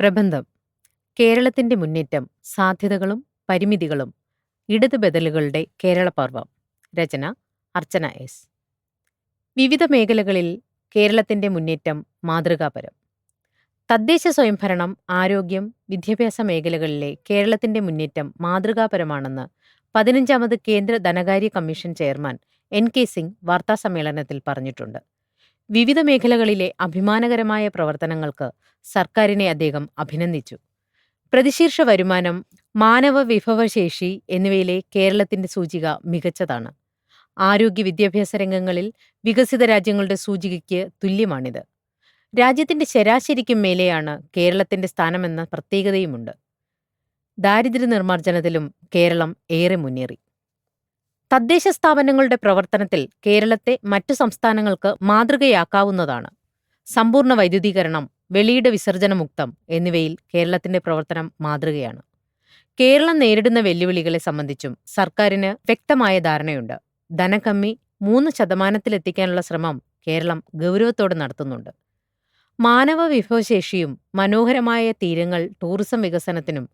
പ്രബന്ധം. കേരളത്തിന്റെ മുന്നേറ്റം സാധ്യതകളും പരിമിതികളും ഇടത് ബദലുകളുടെ കേരളപർവം. രചന അർച്ചന എസ്. വിവിധ മേഖലകളിൽ കേരളത്തിന്റെ മുന്നേറ്റം മാതൃകാപരം. തദ്ദേശ സ്വയംഭരണം ആരോഗ്യം വിദ്യാഭ്യാസ മേഖലകളിലെ കേരളത്തിന്റെ മുന്നേറ്റം മാതൃകാപരമാണെന്ന് പതിനഞ്ചാമത് കേന്ദ്ര ധനകാര്യ commission chairman N K Singh വാർത്താസമ്മേളനത്തിൽ പറഞ്ഞിട്ടുണ്ട്. വിവിധ മേഖലകളിലെ അഭിമാനകരമായ പ്രവർത്തനങ്ങൾക്ക് സർക്കാരിനെ അദ്ദേഹം അഭിനന്ദിച്ചു. പ്രതിശീർഷ വരുമാനം മാനവ വിഭവശേഷി എന്നിവയിലെ കേരളത്തിന്റെ സൂചിക മികച്ചതാണ്. ആരോഗ്യ വിദ്യാഭ്യാസ രംഗങ്ങളിൽ വികസിത രാജ്യങ്ങളുടെ സൂചികയ്ക്ക് തുല്യമാണിത്. രാജ്യത്തിന്റെ ശരാശരിക്കും മേലെയാണ് കേരളത്തിന്റെ സ്ഥാനമെന്ന പ്രത്യേകതയുമുണ്ട്. ദാരിദ്ര്യ നിർമ്മാർജനത്തിലും കേരളം ഏറെ മുന്നേറി. തദ്ദേശ സ്ഥാപനങ്ങളുടെ പ്രവർത്തനത്തിൽ കേരളത്തെ മറ്റു സംസ്ഥാനങ്ങൾക്ക് മാതൃകയാക്കാവുന്നതാണ്. സമ്പൂർണ വൈദ്യുതീകരണം വെളിയുടെ വിസർജനമുക്തം എന്നിവയിൽ കേരളത്തിന്റെ പ്രവർത്തനം മാതൃകയാണ്. കേരളം നേരിടുന്ന വെല്ലുവിളികളെ സംബന്ധിച്ചും സർക്കാരിന് വ്യക്തമായ ധാരണയുണ്ട്. ധനകമ്മി മൂന്ന് ശതമാനത്തിലെത്തിക്കാനുള്ള ശ്രമം കേരളം ഗൗരവത്തോടെ നടത്തുന്നുണ്ട്. മാനവ വിഭവശേഷിയും മനോഹരമായ തീരങ്ങൾ ടൂറിസം വികസനത്തിനും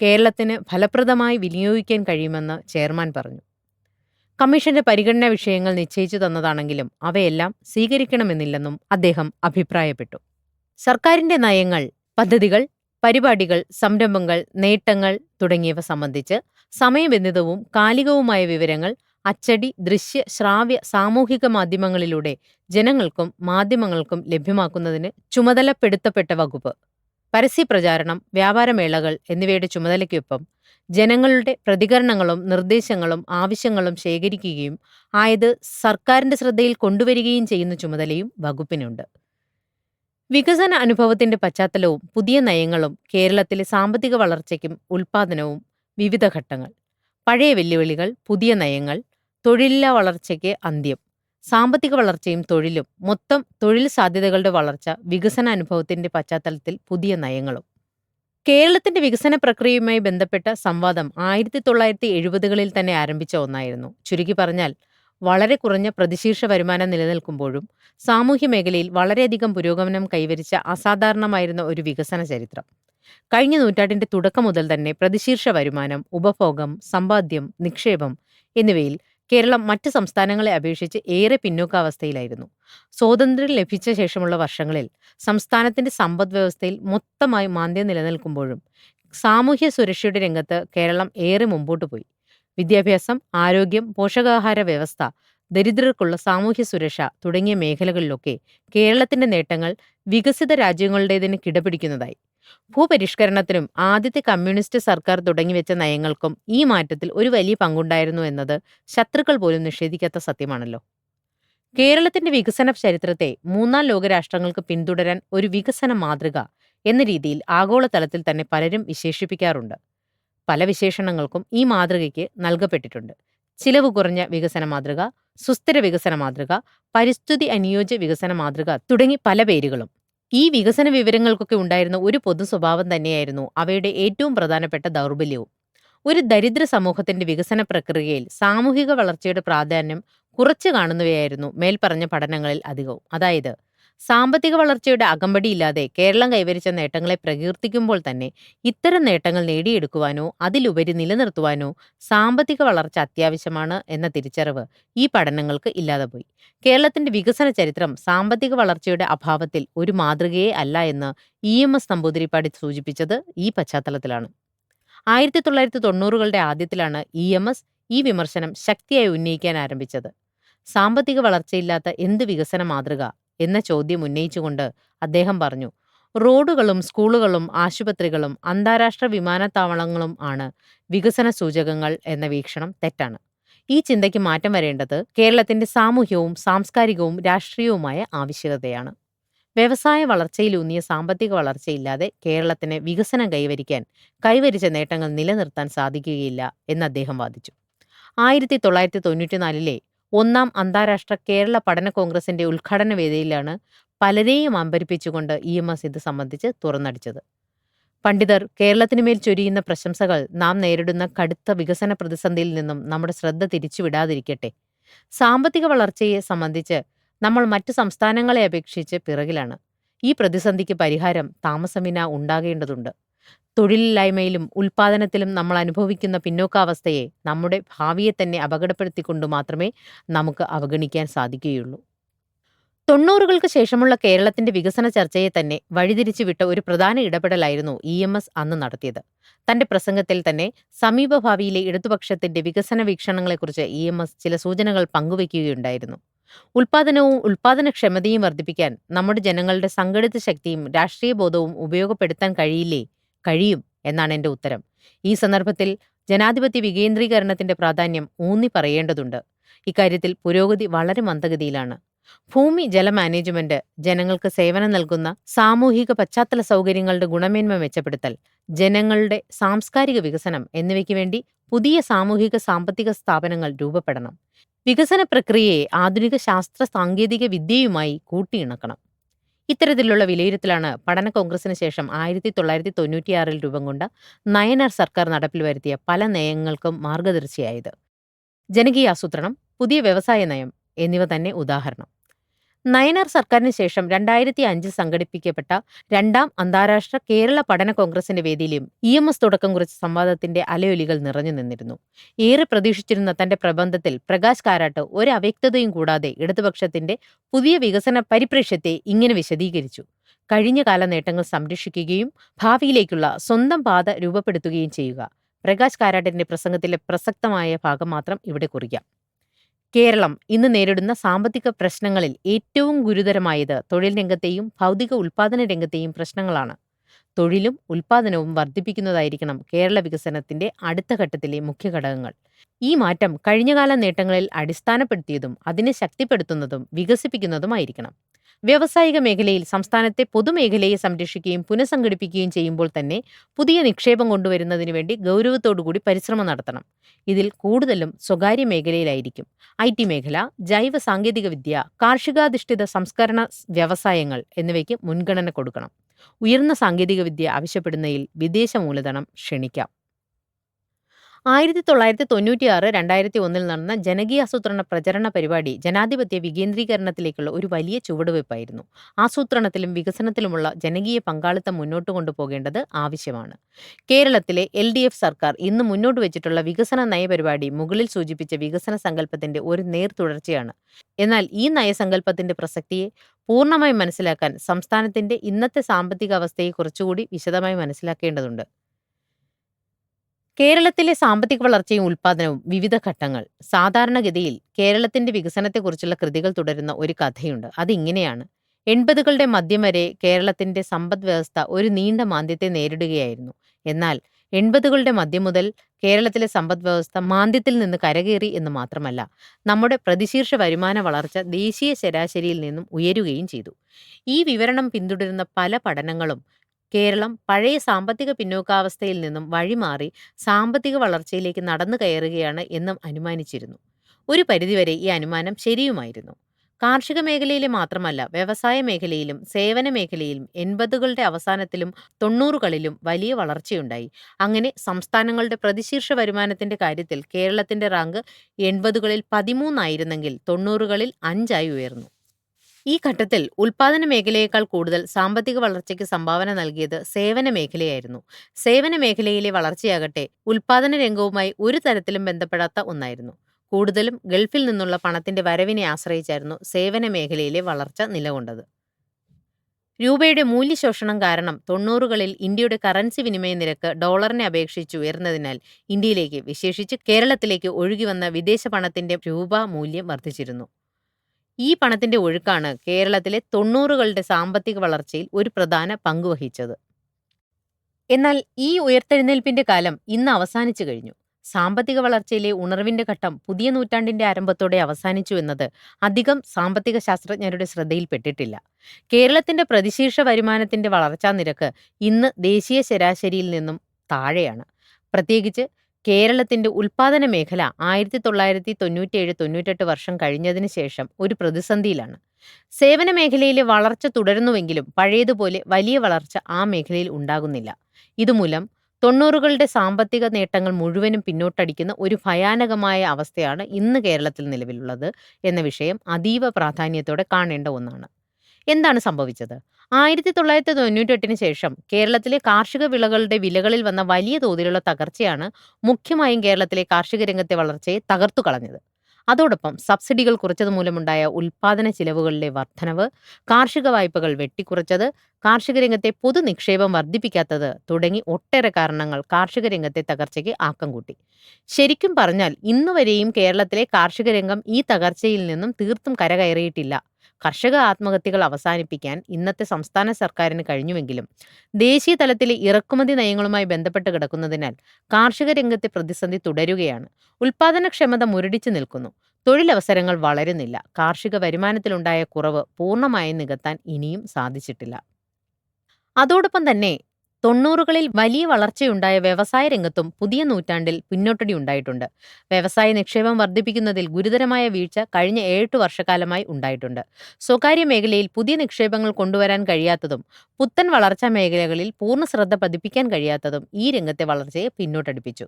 കേരളത്തിന് ഫലപ്രദമായി വിനിയോഗിക്കാൻ കഴിയുമെന്ന് ചെയർമാൻ പറഞ്ഞു. കമ്മീഷന്റെ പരിഗണനാ വിഷയങ്ങൾ നിശ്ചയിച്ചു തന്നതാണെങ്കിലും അവയെല്ലാം സ്വീകരിക്കണമെന്നില്ലെന്നും അദ്ദേഹം അഭിപ്രായപ്പെട്ടു. സർക്കാരിന്റെ നയങ്ങൾ പദ്ധതികൾ പരിപാടികൾ സംരംഭങ്ങൾ നേട്ടങ്ങൾ തുടങ്ങിയവ സംബന്ധിച്ച് സമയബന്ധിതവും കാലികവുമായ വിവരങ്ങൾ അച്ചടി ദൃശ്യ ശ്രാവ്യ സാമൂഹിക മാധ്യമങ്ങളിലൂടെ ജനങ്ങൾക്കും മാധ്യമങ്ങൾക്കും ലഭ്യമാക്കുന്നതിന് ചുമതലപ്പെടുത്തപ്പെട്ട വകുപ്പ്. പരസ്യപ്രചാരണം വ്യാപാരമേളകൾ എന്നിവയുടെ ചുമതലയ്ക്കൊപ്പം ജനങ്ങളുടെ പ്രതികരണങ്ങളും നിർദ്ദേശങ്ങളും ആവശ്യങ്ങളും ശേഖരിക്കുകയും ആയത് സർക്കാരിന്റെ ശ്രദ്ധയിൽ കൊണ്ടുവരികയും ചെയ്യുന്ന ചുമതലയും വകുപ്പിനുണ്ട്. വികസന അനുഭവത്തിന്റെ പശ്ചാത്തലവും പുതിയ നയങ്ങളും കേരളത്തിലെ സാമ്പത്തിക വളർച്ചയ്ക്കും ഉൽപാദനവും വിവിധ ഘട്ടങ്ങൾ. പഴയ വെല്ലുവിളികൾ പുതിയ നയങ്ങൾ തൊഴിലില്ലാ വളർച്ചയ്ക്ക് അന്ത്യം സാമ്പത്തിക വളർച്ചയും തൊഴിലും മൊത്തം തൊഴിൽ സാധ്യതകളുടെ വളർച്ച വികസന അനുഭവത്തിന്റെ പശ്ചാത്തലത്തിൽ പുതിയ നയങ്ങളും. കേരളത്തിന്റെ വികസന പ്രക്രിയയുമായി ബന്ധപ്പെട്ട സംവാദം ആയിരത്തി തൊള്ളായിരത്തി എഴുപതുകളിൽ തന്നെ ആരംഭിച്ച ഒന്നായിരുന്നു. ചുരുക്കി പറഞ്ഞാൽ വളരെ കുറഞ്ഞ പ്രതിശീർഷ വരുമാനം നിലനിൽക്കുമ്പോഴും സാമൂഹ്യ മേഖലയിൽ വളരെയധികം പുരോഗമനം കൈവരിച്ച അസാധാരണമായിരുന്ന ഒരു വികസന ചരിത്രം. കഴിഞ്ഞ നൂറ്റാണ്ടിന്റെ തുടക്കം മുതൽ തന്നെ പ്രതിശീർഷ വരുമാനം ഉപഭോഗം സമ്പാദ്യം നിക്ഷേപം എന്നിവയിൽ കേരളം മറ്റ് സംസ്ഥാനങ്ങളെ അപേക്ഷിച്ച് ഏറെ പിന്നോക്കാവസ്ഥയിലായിരുന്നു. സ്വാതന്ത്ര്യം ലഭിച്ച ശേഷമുള്ള വർഷങ്ങളിൽ സംസ്ഥാനത്തിന്റെ സമ്പദ് വ്യവസ്ഥയിൽ മൊത്തമായി മാന്ദ്യം നിലനിൽക്കുമ്പോഴും സാമൂഹ്യ സുരക്ഷയുടെ രംഗത്ത് കേരളം ഏറെ മുമ്പോട്ട് പോയി. വിദ്യാഭ്യാസം ആരോഗ്യം പോഷകാഹാര വ്യവസ്ഥ ദരിദ്രർക്കുള്ള സാമൂഹ്യ സുരക്ഷ തുടങ്ങിയ മേഖലകളിലൊക്കെ കേരളത്തിന്റെ നേട്ടങ്ങൾ വികസിത രാജ്യങ്ങളുടേതിന് കിടപിടിക്കുന്നതായി. ഭൂപരിഷ്കരണത്തിനും ആദ്യത്തെ കമ്മ്യൂണിസ്റ്റ് സർക്കാർ തുടങ്ങിവെച്ച നയങ്ങൾക്കും ഈ മാറ്റത്തിൽ ഒരു വലിയ പങ്കുണ്ടായിരുന്നു എന്നത് ശത്രുക്കൾ പോലും നിഷേധിക്കാത്ത സത്യമാണല്ലോ. കേരളത്തിന്റെ വികസന ചരിത്രത്തെ മൂന്നാം ലോകരാഷ്ട്രങ്ങൾക്ക് പിന്തുടരാൻ ഒരു വികസന മാതൃക എന്ന രീതിയിൽ ആഗോളതലത്തിൽ തന്നെ പലരും വിശേഷിപ്പിക്കാറുണ്ട്. പല വിശേഷണങ്ങൾക്കും ഈ മാതൃകയ്ക്ക് നൽകപ്പെട്ടിട്ടുണ്ട്. ചിലവ് കുറഞ്ഞ വികസന മാതൃക സുസ്ഥിര വികസന മാതൃക പരിസ്ഥിതി അനുയോജ്യ വികസന മാതൃക തുടങ്ങി പല പേരുകളും. ഈ വികസന വിവരങ്ങൾക്കൊക്കെ ഉണ്ടായിരുന്ന ഒരു പൊതു സ്വഭാവം തന്നെയായിരുന്നു അവയുടെ ഏറ്റവും പ്രധാനപ്പെട്ട ദൗർബല്യവും. ഒരു ദരിദ്ര സമൂഹത്തിന്റെ വികസന പ്രക്രിയയിൽ സാമൂഹിക വളർച്ചയുടെ പ്രാധാന്യം കുറച്ചു കാണുന്നവയായിരുന്നു മേൽപ്പറഞ്ഞ പഠനങ്ങളിൽ അധികവും. അതായത് സാമ്പത്തിക വളർച്ചയുടെ അകമ്പടിയില്ലാതെ കേരളം കൈവരിച്ച നേട്ടങ്ങളെ പ്രകീർത്തിക്കുമ്പോൾ തന്നെ ഇത്തരം നേട്ടങ്ങൾ നേടിയെടുക്കുവാനോ അതിലുപരി നിലനിർത്തുവാനോ സാമ്പത്തിക വളർച്ച അത്യാവശ്യമാണ് എന്ന തിരിച്ചറിവ് ഈ പഠനങ്ങൾക്ക് ഇല്ലാതെ പോയി. കേരളത്തിന്റെ വികസന ചരിത്രം സാമ്പത്തിക വളർച്ചയുടെ അഭാവത്തിൽ ഒരു മാതൃകയെ അല്ല എന്ന് ഇ എം എസ് നമ്പൂതിരിപ്പാടി സൂചിപ്പിച്ചത് ഈ പശ്ചാത്തലത്തിലാണ്. ആയിരത്തി തൊള്ളായിരത്തി തൊണ്ണൂറുകളുടെ ആദ്യത്തിലാണ് ഇ എം എസ് ഈ വിമർശനം ശക്തിയായി ഉന്നയിക്കാൻ ആരംഭിച്ചത്. സാമ്പത്തിക വളർച്ചയില്ലാത്ത എന്ത് വികസന മാതൃക എന്ന ചോദ്യം ഉന്നയിച്ചുകൊണ്ട് അദ്ദേഹം പറഞ്ഞു. റോഡുകളും സ്കൂളുകളും ആശുപത്രികളും അന്താരാഷ്ട്ര വിമാനത്താവളങ്ങളും ആണ് വികസന സൂചകങ്ങൾ എന്ന വീക്ഷണം തെറ്റാണ്. ഈ ചിന്തയ്ക്ക് മാറ്റം വരേണ്ടത് കേരളത്തിന്റെ സാമൂഹ്യവും സാംസ്കാരികവും രാഷ്ട്രീയവുമായ ആവശ്യകതയാണ്. വ്യവസായ വളർച്ചയിലൂന്നിയ സാമ്പത്തിക വളർച്ചയില്ലാതെ കേരളത്തിന് വികസനം കൈവരിക്കാൻ കൈവരിച്ച നേട്ടങ്ങൾ നിലനിർത്താൻ സാധിക്കുകയില്ല എന്ന് അദ്ദേഹം വാദിച്ചു. ആയിരത്തി തൊള്ളായിരത്തി തൊണ്ണൂറ്റിനാലിലെ ഒന്നാം അന്താരാഷ്ട്ര കേരള പഠന കോൺഗ്രസിന്റെ ഉദ്ഘാടന വേദിയിലാണ് പലരെയും അമ്പരിപ്പിച്ചുകൊണ്ട് ഇ എം എസ് ഇത് സംബന്ധിച്ച് തുറന്നടിച്ചത്. പണ്ഡിതർ കേരളത്തിനുമേൽ ചൊരിയുന്ന പ്രശംസകൾ നാം നേരിടുന്ന കടുത്ത വികസന പ്രതിസന്ധിയിൽ നിന്നും നമ്മുടെ ശ്രദ്ധ തിരിച്ചുവിടാതിരിക്കട്ടെ. സാമ്പത്തിക വളർച്ചയെ സംബന്ധിച്ച് നമ്മൾ മറ്റു സംസ്ഥാനങ്ങളെ അപേക്ഷിച്ച് പിറകിലാണ്. ഈ പ്രതിസന്ധിക്ക് പരിഹാരം താമസമിന ഉണ്ടാകേണ്ടതുണ്ട്. തൊഴിലില്ലായ്മയിലും ഉൽപാദനത്തിലും നമ്മൾ അനുഭവിക്കുന്ന പിന്നോക്കാവസ്ഥയെ നമ്മുടെ ഭാവിയെ തന്നെ അപകടപ്പെടുത്തിക്കൊണ്ട് മാത്രമേ നമുക്ക് അവഗണിക്കാൻ സാധിക്കുകയുള്ളൂ. തൊണ്ണൂറുകൾക്ക് ശേഷമുള്ള കേരളത്തിന്റെ വികസന ചർച്ചയെ തന്നെ വഴിതിരിച്ചു വിട്ട ഒരു പ്രധാന ഇടപെടലായിരുന്നു ഇ എം എസ് അന്ന് നടത്തിയത്. തന്റെ പ്രസംഗത്തിൽ തന്നെ സമീപഭാവിയിലെ ഇടതുപക്ഷത്തിന്റെ വികസന വീക്ഷണങ്ങളെക്കുറിച്ച് ഇ എം എസ് ചില സൂചനകൾ പങ്കുവയ്ക്കുകയുണ്ടായിരുന്നു. ഉൽപാദനവും ഉൽപാദനക്ഷമതയും വർദ്ധിപ്പിക്കാൻ നമ്മുടെ ജനങ്ങളുടെ സംഘടിത ശക്തിയും രാഷ്ട്രീയ ബോധവും ഉപയോഗപ്പെടുത്താൻ കഴിയില്ലേ കഴിയും എന്നാണ് എന്റെ ഉത്തരം. ഈ സന്ദർഭത്തിൽ ജനാധിപത്യ വികേന്ദ്രീകരണത്തിന്റെ പ്രാധാന്യം ഊന്നി പറയേണ്ടതുണ്ട്. ഇക്കാര്യത്തിൽ പുരോഗതി വളരെ മന്ദഗതിയിലാണ്. ഭൂമി ജല മാനേജ്മെന്റ് ജനങ്ങൾക്ക് സേവനം നൽകുന്ന സാമൂഹിക പശ്ചാത്തല സൗകര്യങ്ങളുടെ ഗുണമേന്മ മെച്ചപ്പെടുത്തൽ ജനങ്ങളുടെ സാംസ്കാരിക വികസനം എന്നിവയ്ക്ക് വേണ്ടി പുതിയ സാമൂഹിക സാമ്പത്തിക സ്ഥാപനങ്ങൾ രൂപപ്പെടണം. വികസന പ്രക്രിയയെ ആധുനിക ശാസ്ത്ര സാങ്കേതിക വിദ്യയുമായി കൂട്ടിയിണക്കണം. ഇത്തരത്തിലുള്ള വിലയിരുത്തലാണ് പഠന കോൺഗ്രസിന് ശേഷം ആയിരത്തി തൊള്ളായിരത്തി തൊണ്ണൂറ്റിയാറിൽ രൂപം കൊണ്ട നയനാർ സർക്കാർ നടപ്പിൽ വരുത്തിയ പല നയങ്ങൾക്കും മാർഗദർശിയായത് ജനകീയാസൂത്രണം പുതിയ വ്യവസായ നയം എന്നിവ തന്നെ ഉദാഹരണം. നയനാർ സർക്കാരിന് ശേഷം രണ്ടായിരത്തി അഞ്ചിൽ സംഘടിപ്പിക്കപ്പെട്ട രണ്ടാം അന്താരാഷ്ട്ര കേരള പഠന കോൺഗ്രസിന്റെ വേദിയിലും ഇ എം എസ് തുടക്കം കുറിച്ച സംവാദത്തിന്റെ അലയൊലികൾ നിറഞ്ഞു നിന്നിരുന്നു. ഏറെ പ്രതീക്ഷിച്ചിരുന്ന തന്റെ പ്രബന്ധത്തിൽ പ്രകാശ് കാരാട്ട് ഒരു അവ്യക്തതയും കൂടാതെ ഇടതുപക്ഷത്തിന്റെ പുതിയ വികസന പരിപ്രേക്ഷ്യത്തെ ഇങ്ങനെ വിശദീകരിച്ചു. കഴിഞ്ഞ കാല നേട്ടങ്ങൾ സംരക്ഷിക്കുകയും ഭാവിയിലേക്കുള്ള സ്വന്തം പാത രൂപപ്പെടുത്തുകയും ചെയ്യുക. പ്രകാശ് കാരാട്ടിന്റെ പ്രസംഗത്തിലെ പ്രസക്തമായ ഭാഗം മാത്രം ഇവിടെ കുറിക്കാം. കേരളം ഇന്ന് നേരിടുന്ന സാമ്പത്തിക പ്രശ്നങ്ങളിൽ ഏറ്റവും ഗുരുതരമായത് തൊഴിൽ രംഗത്തെയും ഭൗതിക ഉൽപാദന രംഗത്തെയും പ്രശ്നങ്ങളാണ്. തൊഴിലും ഉൽപാദനവും വർദ്ധിപ്പിക്കുന്നതായിരിക്കണം കേരള വികസനത്തിന്റെ അടുത്ത ഘട്ടത്തിലെ മുഖ്യ ഘടകങ്ങൾ. ഈ മാറ്റം കഴിഞ്ഞകാല നേട്ടങ്ങളിൽ അടിസ്ഥാനപ്പെടുത്തിയതും അതിനെ ശക്തിപ്പെടുത്തുന്നതും വികസിപ്പിക്കുന്നതുമായിരിക്കണം. വ്യാവസായിക മേഖലയിൽ സംസ്ഥാനത്തെ പൊതുമേഖലയെ സംരക്ഷിക്കുകയും പുനഃസംഘടിപ്പിക്കുകയും ചെയ്യുമ്പോൾ തന്നെ പുതിയ നിക്ഷേപം കൊണ്ടുവരുന്നതിനു വേണ്ടി ഗൗരവത്തോടുകൂടി പരിശ്രമം നടത്തണം. ഇതിൽ കൂടുതലും സ്വകാര്യ മേഖലയിലായിരിക്കും. ഐ ടി മേഖല ജൈവ സാങ്കേതിക വിദ്യ കാർഷികാധിഷ്ഠിത സംസ്കരണ വ്യവസായങ്ങൾ എന്നിവയ്ക്ക് മുൻഗണന കൊടുക്കണം. ഉയർന്ന സാങ്കേതികവിദ്യ ആവശ്യപ്പെടുന്നതിൽ വിദേശ മൂലധനം ക്ഷണിക്കാം. ആയിരത്തി തൊള്ളായിരത്തി തൊണ്ണൂറ്റിയാറ് രണ്ടായിരത്തി ഒന്നിൽ നടന്ന ജനകീയ ആസൂത്രണ പ്രചരണ പരിപാടി ജനാധിപത്യ വികേന്ദ്രീകരണത്തിലേക്കുള്ള ഒരു വലിയ ചുവടുവയ്പ്പായിരുന്നു ആസൂത്രണത്തിലും വികസനത്തിലുമുള്ള ജനകീയ പങ്കാളിത്തം മുന്നോട്ട് കൊണ്ടുപോകേണ്ടത് ആവശ്യമാണ്. കേരളത്തിലെ എൽ ഡി എഫ് സർക്കാർ ഇന്ന് മുന്നോട്ട് വെച്ചിട്ടുള്ള വികസന നയപരിപാടി മുകളിൽ സൂചിപ്പിച്ച വികസന സങ്കല്പത്തിന്റെ ഒരു നേർ തുടർച്ചയാണ് എന്നാൽ ഈ നയസങ്കല്പത്തിന്റെ പ്രസക്തിയെ പൂർണമായി മനസ്സിലാക്കാൻ സംസ്ഥാനത്തിന്റെ ഇന്നത്തെ സാമ്പത്തിക അവസ്ഥയെ കുറച്ചുകൂടി വിശദമായി മനസ്സിലാക്കേണ്ടതുണ്ട്. കേരളത്തിലെ സാമ്പത്തിക വളർച്ചയും ഉൽപ്പാദനവും വിവിധ ഘട്ടങ്ങൾ. സാധാരണഗതിയിൽ കേരളത്തിന്റെ വികസനത്തെക്കുറിച്ചുള്ള കൃതികൾ തുടരുന്ന ഒരു കഥയുണ്ട്. അതിങ്ങനെയാണ്. എൺപതുകളുടെ മധ്യം വരെ കേരളത്തിന്റെ സമ്പദ് വ്യവസ്ഥ ഒരു നീണ്ട മാന്ദ്യത്തെ നേരിടുകയായിരുന്നു. എന്നാൽ എൺപതുകളുടെ മധ്യം മുതൽ കേരളത്തിലെ സമ്പദ് വ്യവസ്ഥ മാന്ദ്യത്തിൽ നിന്ന് കരകയറി എന്ന് മാത്രമല്ല നമ്മുടെ പ്രതിശീർഷ വരുമാന വളർച്ച ദേശീയ ശരാശരിയിൽ നിന്നും ഉയരുകയും ചെയ്തു. ഈ വിവരണം പിന്തുടരുന്ന പല പഠനങ്ങളും കേരളം പഴയ സാമ്പത്തിക പിന്നോക്കാവസ്ഥയിൽ നിന്നും വഴിമാറി സാമ്പത്തിക വളർച്ചയിലേക്ക് നടന്നു കയറുകയാണ് എന്നും അനുമാനിച്ചിരുന്നു. ഒരു പരിധിവരെ ഈ അനുമാനം ശരിയുമായിരുന്നു. കാർഷിക മേഖലയിലെ മാത്രമല്ല വ്യവസായ മേഖലയിലും സേവന മേഖലയിലും എൺപതുകളുടെ അവസാനത്തിലും തൊണ്ണൂറുകളിലും വലിയ വളർച്ചയുണ്ടായി. അങ്ങനെ സംസ്ഥാനങ്ങളുടെ പ്രതിശീർഷ വരുമാനത്തിന്റെ കാര്യത്തിൽ കേരളത്തിന്റെ റാങ്ക് എൺപതുകളിൽ പതിമൂന്നായിരുന്നെങ്കിൽ തൊണ്ണൂറുകളിൽ അഞ്ചായി ഉയർന്നു. ഈ ഘട്ടത്തിൽ ഉൽപാദന മേഖലയേക്കാൾ കൂടുതൽ സാമ്പത്തിക വളർച്ചയ്ക്ക് സംഭാവന നൽകിയത് സേവന മേഖലയായിരുന്നു. സേവന മേഖലയിലെ വളർച്ചയാകട്ടെ ഉൽപാദന രംഗവുമായി ഒരു തരത്തിലും ബന്ധപ്പെടാത്ത ഒന്നായിരുന്നു. കൂടുതലും ഗൾഫിൽ നിന്നുള്ള പണത്തിന്റെ വരവിനെ ആശ്രയിച്ചായിരുന്നു സേവന മേഖലയിലെ വളർച്ച നിലകൊണ്ടത്. രൂപയുടെ മൂല്യശോഷണം കാരണം തൊണ്ണൂറുകളിൽ ഇന്ത്യയുടെ കറൻസി വിനിമയ നിരക്ക് ഡോളറിനെ അപേക്ഷിച്ച് ഉയർന്നതിനാൽ ഇന്ത്യയിലേക്ക് വിശേഷിച്ച് കേരളത്തിലേക്ക് ഒഴുകി വന്ന വിദേശ പണത്തിന്റെ രൂപ മൂല്യം വർദ്ധിച്ചിരുന്നു. ഈ പണത്തിന്റെ ഒഴുക്കാണ് കേരളത്തിലെ തൊണ്ണൂറുകളുടെ സാമ്പത്തിക വളർച്ചയിൽ ഒരു പ്രധാന പങ്ക് വഹിച്ചത്. എന്നാൽ ഈ ഉയർത്തെഴുന്നേൽപ്പിന്റെ കാലം ഇന്ന് അവസാനിച്ചു കഴിഞ്ഞു. സാമ്പത്തിക വളർച്ചയിലെ ഉണർവിന്റെ ഘട്ടം പുതിയ നൂറ്റാണ്ടിന്റെ ആരംഭത്തോടെ അവസാനിച്ചു എന്നത് അധികം സാമ്പത്തിക ശാസ്ത്രജ്ഞരുടെ ശ്രദ്ധയിൽപ്പെട്ടിട്ടില്ല. കേരളത്തിന്റെ പ്രതിശീർഷ വരുമാനത്തിന്റെ വളർച്ചാ നിരക്ക് ഇന്ന് ദേശീയ ശരാശരിയിൽ നിന്നും താഴെയാണ്. പ്രത്യേകിച്ച് കേരളത്തിന്റെ ഉൽപാദന മേഖല ആയിരത്തി തൊള്ളായിരത്തി തൊണ്ണൂറ്റിയേഴ് തൊണ്ണൂറ്റെട്ട് വർഷം കഴിഞ്ഞതിന് ശേഷം ഒരു പ്രതിസന്ധിയിലാണ്. സേവന മേഖലയിലെ വളർച്ച തുടരുന്നുവെങ്കിലും പഴയതുപോലെ വലിയ വളർച്ച ആ മേഖലയിൽ ഉണ്ടാകുന്നില്ല. ഇതുമൂലം തൊണ്ണൂറുകളുടെ സാമ്പത്തിക നേട്ടങ്ങൾ മുഴുവനും പിന്നോട്ടടിക്കുന്ന ഒരു ഭയാനകമായ അവസ്ഥയാണ് ഇന്ന് കേരളത്തിൽ നിലവിലുള്ളത് എന്ന വിഷയം അതീവ പ്രാധാന്യത്തോടെ കാണേണ്ട ഒന്നാണ്. എന്താണ് സംഭവിച്ചത്? ആയിരത്തി തൊള്ളായിരത്തി തൊണ്ണൂറ്റെട്ടിന് ശേഷം കേരളത്തിലെ കാർഷിക വിളകളുടെ വിലകളിൽ വന്ന വലിയ തോതിലുള്ള തകർച്ചയാണ് മുഖ്യമായും കേരളത്തിലെ കാർഷിക രംഗത്തെ വളർച്ചയെ തകർത്തു കളഞ്ഞത്. അതോടൊപ്പം സബ്സിഡികൾ കുറച്ചത് മൂലമുണ്ടായ ഉൽപാദന ചിലവുകളിലെ വർധനവ് കാർഷിക വായ്പകൾ വെട്ടിക്കുറച്ചത് കാർഷിക രംഗത്തെ പൊതു നിക്ഷേപം വർദ്ധിപ്പിക്കാത്തത് തുടങ്ങി ഒട്ടേറെ കാരണങ്ങൾ കാർഷിക രംഗത്തെ തകർച്ചയ്ക്ക് ആക്കം കൂട്ടി. ശരിക്കും പറഞ്ഞാൽ ഇന്നുവരെയും കേരളത്തിലെ കാർഷിക രംഗം ഈ തകർച്ചയിൽ നിന്നും തീർത്തും കരകയറിയിട്ടില്ല. കർഷക ആത്മഹത്യകൾ അവസാനിപ്പിക്കാൻ ഇന്നത്തെ സംസ്ഥാന സർക്കാരിന് കഴിഞ്ഞുവെങ്കിലും ദേശീയ തലത്തിലെ ഇറക്കുമതി നയങ്ങളുമായി ബന്ധപ്പെട്ട് കിടക്കുന്നതിനാൽ കാർഷിക രംഗത്തെ പ്രതിസന്ധി തുടരുകയാണ്. ഉൽപാദനക്ഷമത മുരടിച്ചു നിൽക്കുന്നു. തൊഴിലവസരങ്ങൾ വളരുന്നില്ല. കാർഷിക വരുമാനത്തിലുണ്ടായ കുറവ് പൂർണമായും നികത്താൻ ഇനിയും സാധിച്ചിട്ടില്ല. അതോടൊപ്പം തന്നെ തൊണ്ണൂറുകളിൽ വലിയ വളർച്ചയുണ്ടായ വ്യവസായ രംഗത്തും പുതിയ നൂറ്റാണ്ടിൽ പിന്നോട്ടടി ഉണ്ടായിട്ടുണ്ട്. വ്യവസായ നിക്ഷേപം വർദ്ധിപ്പിക്കുന്നതിൽ ഗുരുതരമായ വീഴ്ച കഴിഞ്ഞ ഏഴ് വർഷക്കാലമായി ഉണ്ടായിട്ടുണ്ട്. സ്വകാര്യ മേഖലയിൽ പുതിയ നിക്ഷേപങ്ങൾ കൊണ്ടുവരാൻ കഴിയാത്തതും പുത്തൻ വളർച്ചാ മേഖലകളിൽ പൂർണ ശ്രദ്ധ പതിപ്പിക്കാൻ കഴിയാത്തതും ഈ രംഗത്തെ വളർച്ചയെ പിന്നോട്ടടിപ്പിച്ചു.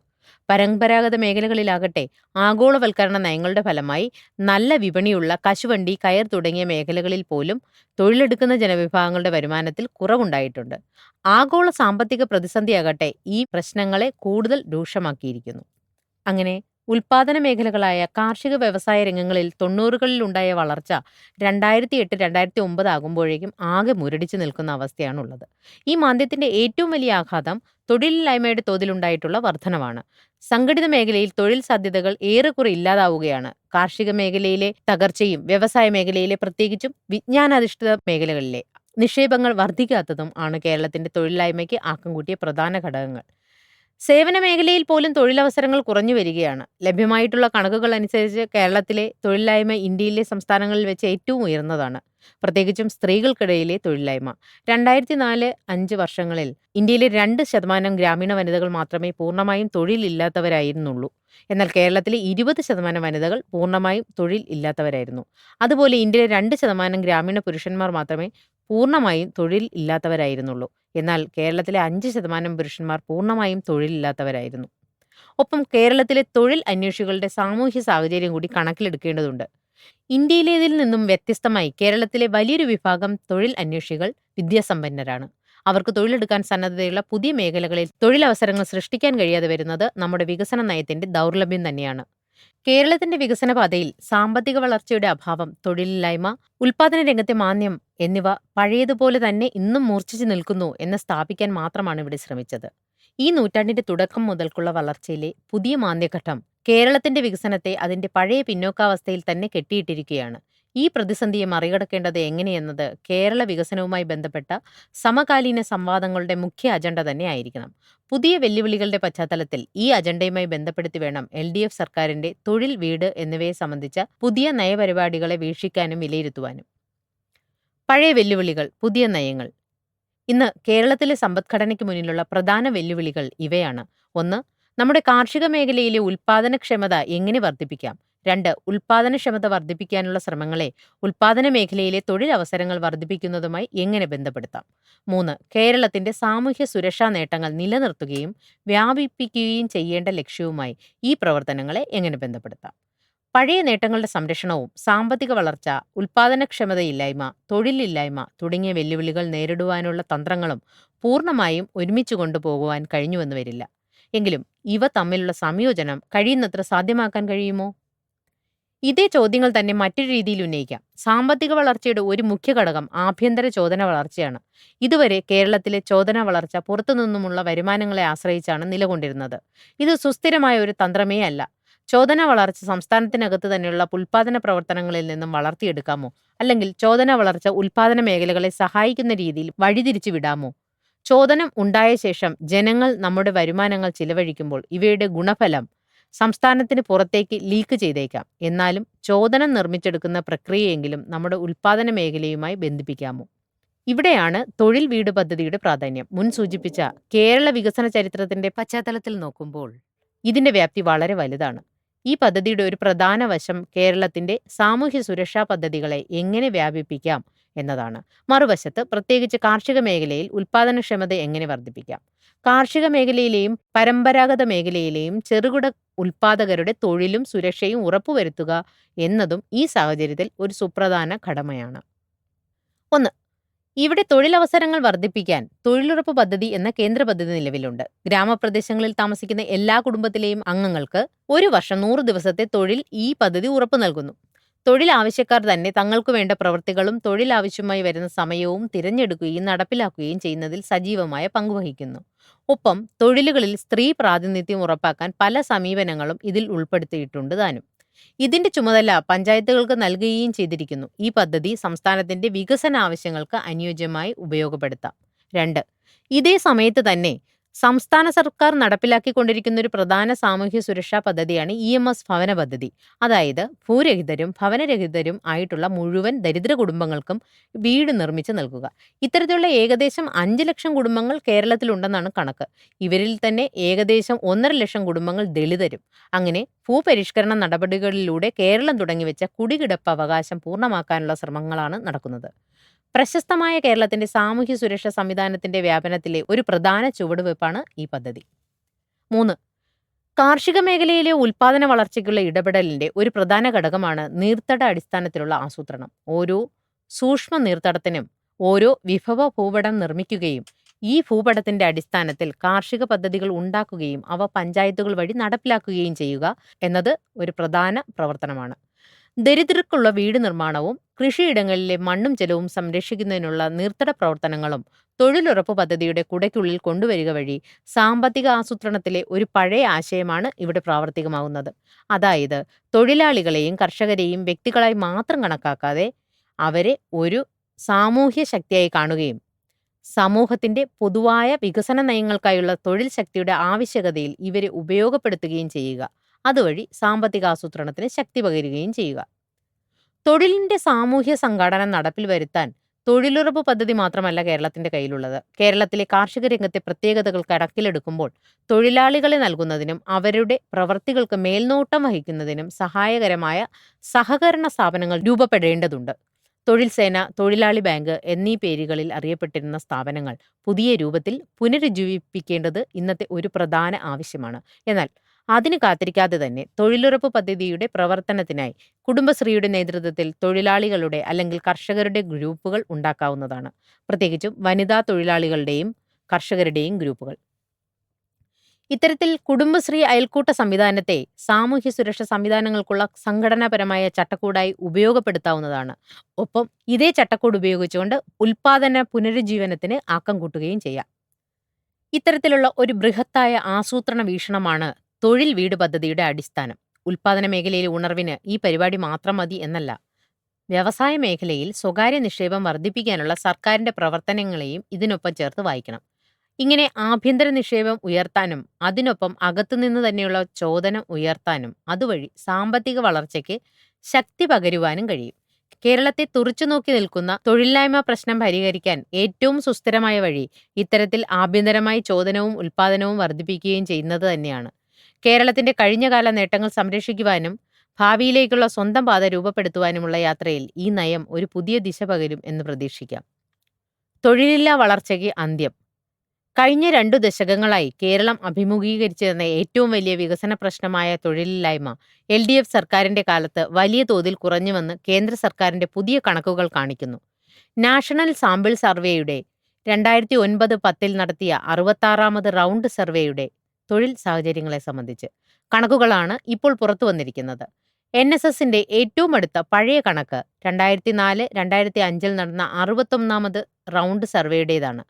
പരമ്പരാഗത മേഖലകളിലാകട്ടെ ആഗോളവൽക്കരണ നയങ്ങളുടെ ഫലമായി നല്ല വിപണിയുള്ള കശുവണ്ടി കയർ തുടങ്ങിയ മേഖലകളിൽ പോലും തൊഴിലെടുക്കുന്ന ജനവിഭാഗങ്ങളുടെ വരുമാനത്തിൽ കുറവുണ്ടായിട്ടുണ്ട്. ആഗോള സാമ്പത്തിക പ്രതിസന്ധിയാകട്ടെ ഈ പ്രശ്നങ്ങളെ കൂടുതൽ രൂക്ഷമാക്കിയിരിക്കുന്നു. അങ്ങനെ ഉൽപാദന മേഖലകളായ കാർഷിക വ്യവസായ രംഗങ്ങളിൽ തൊണ്ണൂറുകളിൽ ഉണ്ടായ വളർച്ച രണ്ടായിരത്തി എട്ട് രണ്ടായിരത്തി ഒമ്പത് ആകുമ്പോഴേക്കും ആകെ മുരടിച്ചു നിൽക്കുന്ന അവസ്ഥയാണുള്ളത്. ഈ മാന്ദ്യത്തിന്റെ ഏറ്റവും വലിയ ആഘാതം തൊഴിലില്ലായ്മയുടെ തോതിലുണ്ടായിട്ടുള്ള വർധനവാണ്. സംഘടിത മേഖലയിൽ തൊഴിൽ സാധ്യതകൾ ഏറെക്കുറെ ഇല്ലാതാവുകയാണ്. കാർഷിക മേഖലയിലെ തകർച്ചയും വ്യവസായ മേഖലയിലെ പ്രത്യേകിച്ചും വിജ്ഞാനാധിഷ്ഠിത മേഖലകളിലെ നിക്ഷേപങ്ങൾ വർദ്ധിക്കാത്തതും ആണ് കേരളത്തിന്റെ തൊഴിലില്ലായ്മയ്ക്ക് ആക്കം കൂട്ടിയ പ്രധാന ഘടകങ്ങൾ. സേവന മേഖലയിൽ പോലും തൊഴിലവസരങ്ങൾ കുറഞ്ഞു വരികയാണ്. ലഭ്യമായിട്ടുള്ള കണക്കുകൾ അനുസരിച്ച് കേരളത്തിലെ തൊഴിലില്ലായ്മ ഇന്ത്യയിലെ സംസ്ഥാനങ്ങളിൽ വെച്ച് ഏറ്റവും ഉയർന്നതാണ്. പ്രത്യേകിച്ചും സ്ത്രീകൾക്കിടയിലെ തൊഴിലില്ലായ്മ. രണ്ടായിരത്തി നാല് അഞ്ച് വർഷങ്ങളിൽ ഇന്ത്യയിലെ രണ്ട് ശതമാനം ഗ്രാമീണ വനിതകൾ മാത്രമേ പൂർണമായും തൊഴിലില്ലാത്തവരായിരുന്നുള്ളൂ. എന്നാൽ കേരളത്തിലെ ഇരുപത് ശതമാനം വനിതകൾ പൂർണമായും തൊഴിൽ ഇല്ലാത്തവരായിരുന്നു അതുപോലെ ഇന്ത്യയിലെ രണ്ട് ശതമാനം ഗ്രാമീണ പുരുഷന്മാർ മാത്രമേ പൂർണമായും തൊഴിൽ ഇല്ലാത്തവരായിരുന്നുള്ളൂ. എന്നാൽ കേരളത്തിലെ അഞ്ച് ശതമാനം പുരുഷന്മാർ പൂർണമായും തൊഴിലില്ലാത്തവരായിരുന്നു ഒപ്പം കേരളത്തിലെ തൊഴിൽ അന്വേഷികളുടെ സാമൂഹ്യ സാഹചര്യം കൂടി കണക്കിലെടുക്കേണ്ടതുണ്ട്. ഇന്ത്യയിലേതിൽ നിന്നും വ്യത്യസ്തമായി കേരളത്തിലെ വലിയൊരു വിഭാഗം തൊഴിൽ അന്വേഷികൾ വിദ്യാസമ്പന്നരാണ്. അവർക്ക് തൊഴിലെടുക്കാൻ സന്നദ്ധതയുള്ള പുതിയ മേഖലകളിൽ തൊഴിലവസരങ്ങൾ സൃഷ്ടിക്കാൻ കഴിയാതെ വരുന്നത് നമ്മുടെ വികസന നയത്തിന്റെ ദൗർലഭ്യം തന്നെയാണ്. കേരളത്തിന്റെ വികസന പാതയിൽ സാമ്പത്തിക വളർച്ചയുടെ അഭാവം തൊഴിലില്ലായ്മ ഉൽപാദന രംഗത്തെ മാന്ദ്യം എന്നിവ പഴയതുപോലെ തന്നെ ഇന്നും മൂർച്ഛിച്ചു നിൽക്കുന്നു എന്ന് സ്ഥാപിക്കാൻ മാത്രമാണ് ഇവിടെ ശ്രമിച്ചത്. ഈ നൂറ്റാണ്ടിന്റെ തുടക്കം മുതൽക്കുള്ള വളർച്ചയിലെ പുതിയ മാന്ദ്യഘട്ടം കേരളത്തിന്റെ വികസനത്തെ അതിന്റെ പഴയ പിന്നോക്കാവസ്ഥയിൽ തന്നെ കെട്ടിയിട്ടിരിക്കുകയാണ്. ഈ പ്രതിസന്ധിയെ മറികടക്കേണ്ടത് എങ്ങനെയെന്നത് കേരള വികസനവുമായി ബന്ധപ്പെട്ട സമകാലീന സംവാദങ്ങളുടെ മുഖ്യ അജണ്ട തന്നെ ആയിരിക്കണം. പുതിയ വെല്ലുവിളികളുടെ പശ്ചാത്തലത്തിൽ ഈ അജണ്ടയുമായി ബന്ധപ്പെടുത്തി വേണം എൽ ഡി എഫ് സർക്കാരിന്റെ തൊഴിൽ വീട് എന്നിവയെ സംബന്ധിച്ച പുതിയ നയപരിപാടികളെ വീക്ഷിക്കാനും വിലയിരുത്തുവാനും. പഴയ വെല്ലുവിളികൾ പുതിയ നയങ്ങൾ. ഇന്ന് കേരളത്തിലെ സമ്പദ്ഘടനയ്ക്ക് മുന്നിലുള്ള പ്രധാന വെല്ലുവിളികൾ ഇവയാണ്. ഒന്ന് നമ്മുടെ കാർഷിക മേഖലയിലെ ഉൽപാദനക്ഷമത എങ്ങനെ വർദ്ധിപ്പിക്കാം? രണ്ട് ഉൽപാദനക്ഷമത വർദ്ധിപ്പിക്കാനുള്ള ശ്രമങ്ങളെ ഉൽപാദന മേഖലയിലെ തൊഴിലവസരങ്ങൾ വർദ്ധിപ്പിക്കുന്നതുമായി എങ്ങനെ ബന്ധപ്പെടുത്താം? മൂന്ന് കേരളത്തിന്റെ സാമൂഹ്യ സുരക്ഷാ നേട്ടങ്ങൾ നിലനിർത്തുകയും വ്യാപിപ്പിക്കുകയും ചെയ്യേണ്ട ലക്ഷ്യവുമായി ഈ പ്രവർത്തനങ്ങളെ എങ്ങനെ ബന്ധപ്പെടുത്താം? പഴയ നേട്ടങ്ങളുടെ സംരക്ഷണവും സാമ്പത്തിക വളർച്ച ഉൽപാദനക്ഷമതയില്ലായ്മ തൊഴിലില്ലായ്മ തുടങ്ങിയ വെല്ലുവിളികൾ നേരിടുവാനുള്ള തന്ത്രങ്ങളും പൂർണമായും ഒരുമിച്ച് കൊണ്ടുപോകുവാൻ കഴിഞ്ഞുവെന്ന് വരില്ല. എങ്കിലും ഇവ തമ്മിലുള്ള സംയോജനം കഴിയുന്നത്ര സാധ്യമാക്കാൻ കഴിയുമോ? ഇതേ ചോദ്യങ്ങൾ തന്നെ മറ്റൊരു രീതിയിൽ ഉന്നയിക്കാം. സാമ്പത്തിക വളർച്ചയുടെ ഒരു മുഖ്യ ഘടകം ആഭ്യന്തര ചോദന വളർച്ചയാണ്. ഇതുവരെ കേരളത്തിലെ ചോദന വളർച്ച പുറത്തുനിന്നുമുള്ള വരുമാനങ്ങളെ ആശ്രയിച്ചാണ് നിലകൊണ്ടിരുന്നത്. ഇത് സുസ്ഥിരമായ ഒരു തന്ത്രമേ അല്ല. ചോദന വളർച്ച സംസ്ഥാനത്തിനകത്ത് തന്നെയുള്ള ഉൽപാദന പ്രവർത്തനങ്ങളിൽ നിന്നും വളർത്തിയെടുക്കാമോ? അല്ലെങ്കിൽ ചോദന വളർച്ച ഉൽപാദന മേഖലകളെ സഹായിക്കുന്ന രീതിയിൽ വഴിതിരിച്ചു വിടാമോ? ചോദനം ഉണ്ടായ ശേഷം ജനങ്ങൾ നമ്മുടെ വരുമാനങ്ങൾ ചിലവഴിക്കുമ്പോൾ ഇവയുടെ ഗുണഫലം സംസ്ഥാനത്തിന് പുറത്തേക്ക് ലീക്ക് ചെയ്തേക്കാം. എന്നാലും ചോദനം നിർമ്മിച്ചെടുക്കുന്ന പ്രക്രിയയെങ്കിലും നമ്മുടെ ഉൽപാദന മേഖലയുമായി ബന്ധിപ്പിക്കാമോ? ഇവിടെയാണ് തൊഴിൽ വീട് പദ്ധതിയുടെ പ്രാധാന്യം. മുൻ സൂചിപ്പിച്ച കേരള വികസന ചരിത്രത്തിന്റെ പശ്ചാത്തലത്തിൽ നോക്കുമ്പോൾ ഇതിന്റെ വ്യാപ്തി വളരെ വലുതാണ്. ഈ പദ്ധതിയുടെ ഒരു പ്രധാന വശം കേരളത്തിന്റെ സാമൂഹ്യ സുരക്ഷാ പദ്ധതികളെ എങ്ങനെ വ്യാപിപ്പിക്കാം എന്നതാണ്. മറുവശത്ത് പ്രത്യേകിച്ച് കാർഷിക മേഖലയിൽ ഉൽപാദനക്ഷമത എങ്ങനെ വർദ്ധിപ്പിക്കാം? കാർഷിക മേഖലയിലെയും പരമ്പരാഗത മേഖലയിലെയും ചെറുകിട ഉൽപാദകരുടെ തൊഴിലും സുരക്ഷയും ഉറപ്പുവരുത്തുക എന്നതും ഈ സാഹചര്യത്തിൽ ഒരു സുപ്രധാന ഘടമയാണ് ഒന്ന് ഇവിടെ തൊഴിലവസരങ്ങൾ വർദ്ധിപ്പിക്കാൻ തൊഴിലുറപ്പ് പദ്ധതി എന്ന കേന്ദ്ര പദ്ധതി നിലവിലുണ്ട്. ഗ്രാമപ്രദേശങ്ങളിൽ താമസിക്കുന്ന എല്ലാ കുടുംബത്തിലെയും അംഗങ്ങൾക്ക് ഒരു വർഷം നൂറ് ദിവസത്തെ തൊഴിൽ ഈ പദ്ധതി ഉറപ്പു നൽകുന്നു. തൊഴിൽ ആവശ്യക്കാർ തന്നെ തങ്ങൾക്കു വേണ്ട പ്രവൃത്തികളും തൊഴിൽ ആവശ്യമായി വരുന്ന സമയവും തിരഞ്ഞെടുക്കുകയും നടപ്പിലാക്കുകയും ചെയ്യുന്നതിൽ സജീവമായ പങ്കുവഹിക്കുന്നു ഒപ്പം തൊഴിലുകളിൽ സ്ത്രീ പ്രാതിനിധ്യം ഉറപ്പാക്കാൻ പല സമീപനങ്ങളും ഇതിൽ ഉൾപ്പെടുത്തിയിട്ടുണ്ട് താനും. ഇതിന്റെ ചുമതല പഞ്ചായത്തുകൾക്ക് നൽകുകയും ചെയ്തിരിക്കുന്നു. ഈ പദ്ധതി സംസ്ഥാനത്തിന്റെ വികസന ആവശ്യങ്ങൾക്ക് അനുയോജ്യമായി ഉപയോഗപ്പെടുത്താം. രണ്ട് ഇതേ സമയത്ത് തന്നെ സംസ്ഥാന സർക്കാർ നടപ്പിലാക്കിക്കൊണ്ടിരിക്കുന്ന ഒരു പ്രധാന സാമൂഹ്യ സുരക്ഷാ പദ്ധതിയാണ് ഇ എം എസ് ഭവന പദ്ധതി. അതായത് ഭൂരഹിതരും ഭവനരഹിതരും ആയിട്ടുള്ള മുഴുവൻ ദരിദ്ര കുടുംബങ്ങൾക്കും വീട് നിർമ്മിച്ച് നൽകുക. ഇത്തരത്തിലുള്ള ഏകദേശം അഞ്ച് ലക്ഷം കുടുംബങ്ങൾ കേരളത്തിലുണ്ടെന്നാണ് കണക്ക്. ഇവരിൽ തന്നെ ഏകദേശം ഒന്നര ലക്ഷം കുടുംബങ്ങൾ ദളിതരും. അങ്ങനെ ഭൂപരിഷ്കരണ നടപടികളിലൂടെ കേരളം തുടങ്ങിവെച്ച കുടികിടപ്പ് അവകാശം പൂർണമാക്കാനുള്ള ശ്രമങ്ങളാണ് നടക്കുന്നത്. പ്രശസ്തമായ കേരളത്തിന്റെ സാമൂഹ്യ സുരക്ഷ സംവിധാനത്തിന്റെ വ്യാപനത്തിലെ ഒരു പ്രധാന ചുവടുവയ്പ്പാണ് ഈ പദ്ധതി. മൂന്ന് കാർഷിക മേഖലയിലെ ഉൽപാദന വളർച്ചയ്ക്കുള്ള ഇടപെടലിന്റെ ഒരു പ്രധാന ഘടകമാണ് നീർത്തട അടിസ്ഥാനത്തിലുള്ള ആസൂത്രണം. ഓരോ സൂക്ഷ്മ നീർത്തടത്തിനും ഓരോ വിഭവ ഭൂപടം നിർമ്മിക്കുകയും ഈ ഭൂപടത്തിന്റെ അടിസ്ഥാനത്തിൽ കാർഷിക പദ്ധതികൾ ഉണ്ടാക്കുകയും അവ പഞ്ചായത്തുകൾ വഴി നടപ്പിലാക്കുകയും ചെയ്യുക എന്നത് ഒരു പ്രധാന പ്രവർത്തനമാണ്. ദരിദ്രർക്കുള്ള വീട് നിർമ്മാണവും കൃഷിയിടങ്ങളിലെ മണ്ണും ജലവും സംരക്ഷിക്കുന്നതിനുള്ള നീർത്തട പ്രവർത്തനങ്ങളും തൊഴിലുറപ്പ് പദ്ധതിയുടെ കുടയ്ക്കുള്ളിൽ കൊണ്ടുവരിക വഴി സാമ്പത്തിക ആസൂത്രണത്തിലെ ഒരു പഴയ ആശയമാണ് ഇവിടെ പ്രാവർത്തികമാവുന്നത്. അതായത് തൊഴിലാളികളെയും കർഷകരെയും വ്യക്തികളായി മാത്രം കണക്കാക്കാതെ അവരെ ഒരു സാമൂഹ്യ ശക്തിയായി കാണുകയും സമൂഹത്തിന്റെ പൊതുവായ വികസന നയങ്ങൾക്കായുള്ള തൊഴിൽ ശക്തിയുടെ ആവശ്യകതയിൽ ഇവരെ ഉപയോഗപ്പെടുത്തുകയും ചെയ്യുക. അതുവഴി സാമ്പത്തിക ആസൂത്രണത്തിന് ശക്തി പകരുകയും ചെയ്യുക. തൊഴിലിന്റെ സാമൂഹ്യ സംഘടന നടപ്പിൽ വരുത്താൻ തൊഴിലുറപ്പ് പദ്ധതി മാത്രമല്ല കേരളത്തിന്റെ കയ്യിലുള്ളത്. കേരളത്തിലെ കാർഷിക രംഗത്തെ പ്രത്യേകതകൾ കണക്കിലെടുക്കുമ്പോൾ തൊഴിലാളികളെ നൽകുന്നതിനും അവരുടെ പ്രവർത്തികൾക്ക് മേൽനോട്ടം വഹിക്കുന്നതിനും സഹായകരമായ സഹകരണ സ്ഥാപനങ്ങൾ രൂപപ്പെടേണ്ടതുണ്ട്. തൊഴിൽ സേന തൊഴിലാളി ബാങ്ക് എന്നീ പേരുകളിൽ അറിയപ്പെട്ടിരുന്ന സ്ഥാപനങ്ങൾ പുതിയ രൂപത്തിൽ പുനരുജ്ജീവിപ്പിക്കേണ്ടത് ഇന്നത്തെ ഒരു പ്രധാന ആവശ്യമാണ്. എന്നാൽ അതിന് കാത്തിരിക്കാതെ തന്നെ തൊഴിലുറപ്പ് പദ്ധതിയുടെ പ്രവർത്തനത്തിനായി കുടുംബശ്രീയുടെ നേതൃത്വത്തിൽ തൊഴിലാളികളുടെ അല്ലെങ്കിൽ കർഷകരുടെ ഗ്രൂപ്പുകൾ ഉണ്ടാക്കാവുന്നതാണ്. പ്രത്യേകിച്ചും വനിതാ തൊഴിലാളികളുടെയും കർഷകരുടെയും ഗ്രൂപ്പുകൾ. ഇത്തരത്തിൽ കുടുംബശ്രീ അയൽക്കൂട്ട സംവിധാനത്തെ സാമൂഹ്യ സുരക്ഷ സംവിധാനങ്ങൾക്കുള്ള സംഘടനാപരമായ ചട്ടക്കൂടായി ഉപയോഗപ്പെടുത്താവുന്നതാണ്. ഒപ്പം ഇതേ ചട്ടക്കൂട് ഉപയോഗിച്ചുകൊണ്ട് ഉൽപാദന പുനരുജ്ജീവനത്തിന് ആക്കം കൂട്ടുകയും ചെയ്യാം. ഇത്തരത്തിലുള്ള ഒരു ബൃഹത്തായ ആസൂത്രണ വീക്ഷണമാണ് തൊഴിൽ വീട് പദ്ധതിയുടെ അടിസ്ഥാനം. ഉൽപാദന മേഖലയിലെ ഉണർവിന് ഈ പരിപാടി മാത്രം മതി എന്നല്ല. വ്യവസായ മേഖലയിൽ സ്വകാര്യ നിക്ഷേപം വർദ്ധിപ്പിക്കാനുള്ള സർക്കാരിന്റെ പ്രവർത്തനങ്ങളെയും ഇതിനൊപ്പം ചേർത്ത് വായിക്കണം. ഇങ്ങനെ ആഭ്യന്തര നിക്ഷേപം ഉയർത്താനും അതിനൊപ്പം അകത്തുനിന്ന് തന്നെയുള്ള ചോദനം ഉയർത്താനും അതുവഴി സാമ്പത്തിക വളർച്ചയ്ക്ക് ശക്തി പകരുവാനും കഴിയും. കേരളത്തെ തുറച്ചു നോക്കി നിൽക്കുന്ന തൊഴിലില്ലായ്മ പ്രശ്നം പരിഹരിക്കാൻ ഏറ്റവും സുസ്ഥിരമായ വഴി ഇത്തരത്തിൽ ആഭ്യന്തരമായി ചോദനവും ഉൽപാദനവും വർദ്ധിപ്പിക്കുകയും ചെയ്യുന്നത് തന്നെയാണ്. കേരളത്തിന്റെ കഴിഞ്ഞകാല നേട്ടങ്ങൾ സംരക്ഷിക്കുവാനും ഭാവിയിലേക്കുള്ള സ്വന്തം പാത രൂപപ്പെടുത്തുവാനുമുള്ള യാത്രയിൽ ഈ നയം ഒരു പുതിയ ദിശ പകരും എന്ന് പ്രതീക്ഷിക്കാം. തൊഴിലില്ലാ വളർച്ചയ്ക്ക് അന്ത്യം. കഴിഞ്ഞ രണ്ടു ദശകങ്ങളായി കേരളം അഭിമുഖീകരിച്ചിരുന്ന ഏറ്റവും വലിയ വികസന പ്രശ്നമായ തൊഴിലില്ലായ്മ എൽ ഡി എഫ് സർക്കാരിന്റെ കാലത്ത് വലിയ തോതിൽ കുറഞ്ഞുവെന്ന് കേന്ദ്ര സർക്കാരിന്റെ പുതിയ കണക്കുകൾ കാണിക്കുന്നു. നാഷണൽ സാമ്പിൾ സർവേയുടെ രണ്ടായിരത്തി ഒൻപത് പത്തിൽ നടത്തിയ അറുപത്താറാമത് റൗണ്ട് സർവേയുടെ തൊഴിൽ സാഹചര്യങ്ങളെ സംബന്ധിച്ച് കണക്കുകളാണ് ഇപ്പോൾ പുറത്തു വന്നിരിക്കുന്നത്. എൻ എസ് എസിന്റെ ഏറ്റവും അടുത്ത പഴയ കണക്ക് രണ്ടായിരത്തി നാല് രണ്ടായിരത്തി അഞ്ചിൽ നടന്ന അറുപത്തൊന്നാമത് റൗണ്ട് സർവേയുടേതാണ്.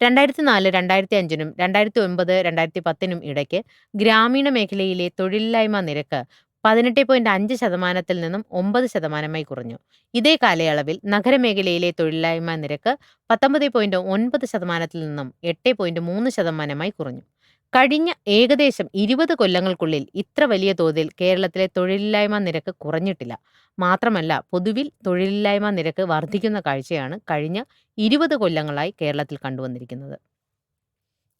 രണ്ടായിരത്തി നാല് രണ്ടായിരത്തി അഞ്ചിനും രണ്ടായിരത്തി ഒൻപത് രണ്ടായിരത്തി പത്തിനും ഇടയ്ക്ക് ഗ്രാമീണ മേഖലയിലെ തൊഴിലില്ലായ്മ നിരക്ക് പതിനെട്ട് പോയിന്റ് അഞ്ച് ശതമാനത്തിൽ നിന്നും ഒമ്പത് ശതമാനമായി കുറഞ്ഞു. ഇതേ കാലയളവിൽ നഗരമേഖലയിലെ തൊഴിലില്ലായ്മ നിരക്ക് പത്തൊമ്പത് പോയിന്റ് ഒൻപത് ശതമാനത്തിൽ നിന്നും എട്ട് പോയിന്റ് മൂന്ന് ശതമാനമായി കുറഞ്ഞു. കഴിഞ്ഞ ഏകദേശം ഇരുപത് കൊല്ലങ്ങൾക്കുള്ളിൽ ഇത്ര വലിയ തോതിൽ കേരളത്തിലെ തൊഴിലില്ലായ്മ നിരക്ക് കുറഞ്ഞിട്ടില്ല. മാത്രമല്ല പൊതുവിൽ തൊഴിലില്ലായ്മ നിരക്ക് വർദ്ധിക്കുന്ന കാഴ്ചയാണ് കഴിഞ്ഞ ഇരുപത് കൊല്ലങ്ങളായി കേരളത്തിൽ കണ്ടുവന്നിരിക്കുന്നത്.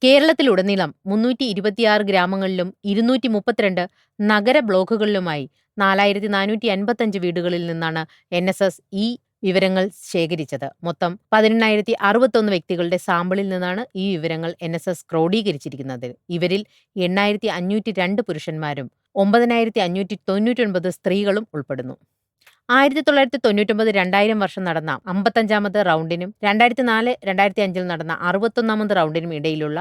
കേരളത്തിലുടനീളം മുന്നൂറ്റി ഇരുപത്തിയാറ് ഗ്രാമങ്ങളിലും ഇരുന്നൂറ്റി മുപ്പത്തിരണ്ട് നഗര ബ്ലോക്കുകളിലുമായി നാലായിരത്തി നാനൂറ്റി അൻപത്തഞ്ച് വീടുകളിൽ നിന്നാണ് എൻ എസ് എസ് ഈ വിവരങ്ങൾ ശേഖരിച്ചത്. മൊത്തം പതിനെണ്ണായിരത്തി അറുപത്തൊന്ന് വ്യക്തികളുടെ സാമ്പിളിൽ നിന്നാണ് ഈ വിവരങ്ങൾ എൻ എസ് എസ് ക്രോഡീകരിച്ചിരിക്കുന്നത്. ഇവരിൽ എണ്ണായിരത്തി അഞ്ഞൂറ്റി രണ്ട് പുരുഷന്മാരും ഒമ്പതിനായിരത്തി അഞ്ഞൂറ്റി തൊണ്ണൂറ്റൊൻപത് സ്ത്രീകളും ഉൾപ്പെടുന്നു. ആയിരത്തി തൊള്ളായിരത്തി തൊണ്ണൂറ്റൊമ്പത് രണ്ടായിരം വർഷം നടന്ന അമ്പത്തഞ്ചാമത് റൗണ്ടിനും രണ്ടായിരത്തി നാല് രണ്ടായിരത്തി അഞ്ചിൽ നടന്ന അറുപത്തൊന്നാമത് റൗണ്ടിനും ഇടയിലുള്ള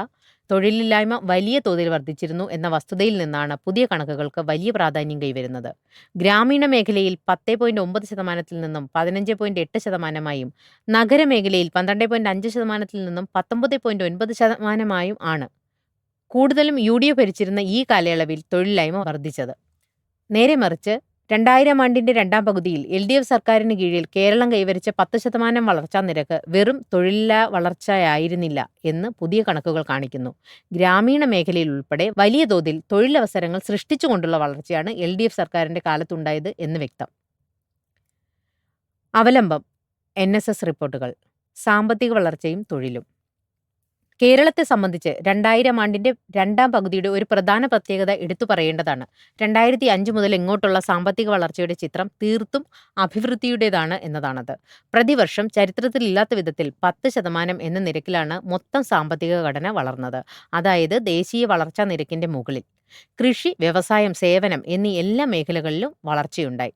തൊഴിലില്ലായ്മ വലിയ തോതിൽ വർദ്ധിച്ചിരുന്നു എന്ന വസ്തുതയിൽ നിന്നാണ് പുതിയ കണക്കുകൾക്ക് വലിയ പ്രാധാന്യം കൈവരുന്നത്. ഗ്രാമീണ മേഖലയിൽ പത്ത് പോയിന്റ് ഒമ്പത് ശതമാനത്തിൽ നിന്നും പതിനഞ്ച് പോയിന്റ് എട്ട് ശതമാനമായും നഗരമേഖലയിൽ പന്ത്രണ്ട് പോയിന്റ് അഞ്ച് ശതമാനത്തിൽ നിന്നും പത്തൊമ്പത് പോയിന്റ് ഒൻപത് ശതമാനമായും ആണ് കൂടുതലും യു ഡി എഫ് ഭരിച്ചിരുന്ന ഈ കാലയളവിൽ തൊഴിലില്ലായ്മ വർദ്ധിച്ചത്. നേരെ മറിച്ച് രണ്ടായിരം ആണ്ടിന്റെ രണ്ടാം പകുതിയിൽ എൽ ഡി എഫ് സർക്കാരിന് കീഴിൽ കേരളം കൈവരിച്ച പത്ത് ശതമാനം വളർച്ചാ നിരക്ക് വെറും തൊഴിലില്ലാ വളർച്ചയായിരുന്നില്ല എന്ന് പുതിയ കണക്കുകൾ കാണിക്കുന്നു. ഗ്രാമീണ മേഖലയിൽ ഉൾപ്പെടെ വലിയ തോതിൽ തൊഴിലവസരങ്ങൾ സൃഷ്ടിച്ചുകൊണ്ടുള്ള വളർച്ചയാണ് എൽ ഡി എഫ് സർക്കാരിന്റെ കാലത്തുണ്ടായത് എന്ന് വ്യക്തം. അവലംബം എൻ എസ് എസ് റിപ്പോർട്ടുകൾ. സാമ്പത്തിക വളർച്ചയും തൊഴിലും. കേരളത്തെ സംബന്ധിച്ച് രണ്ടായിരം ആണ്ടിന്റെ രണ്ടാം പകുതിയുടെ ഒരു പ്രധാന പ്രത്യേകത എടുത്തു പറയേണ്ടതാണ്. രണ്ടായിരത്തി അഞ്ച് മുതൽ ഇങ്ങോട്ടുള്ള സാമ്പത്തിക വളർച്ചയുടെ ചിത്രം തീർത്തും അഭിവൃദ്ധിയുടേതാണ് എന്നതാണത്. പ്രതിവർഷം ചരിത്രത്തിലില്ലാത്ത വിധത്തിൽ പത്ത് ശതമാനം എന്ന നിരക്കിലാണ് മൊത്തം സാമ്പത്തിക ഘടന വളർന്നത്. അതായത് ദേശീയ വളർച്ചാ നിരക്കിന്റെ മുകളിൽ. കൃഷി വ്യവസായം സേവനം എന്നീ എല്ലാ മേഖലകളിലും വളർച്ചയുണ്ടായി.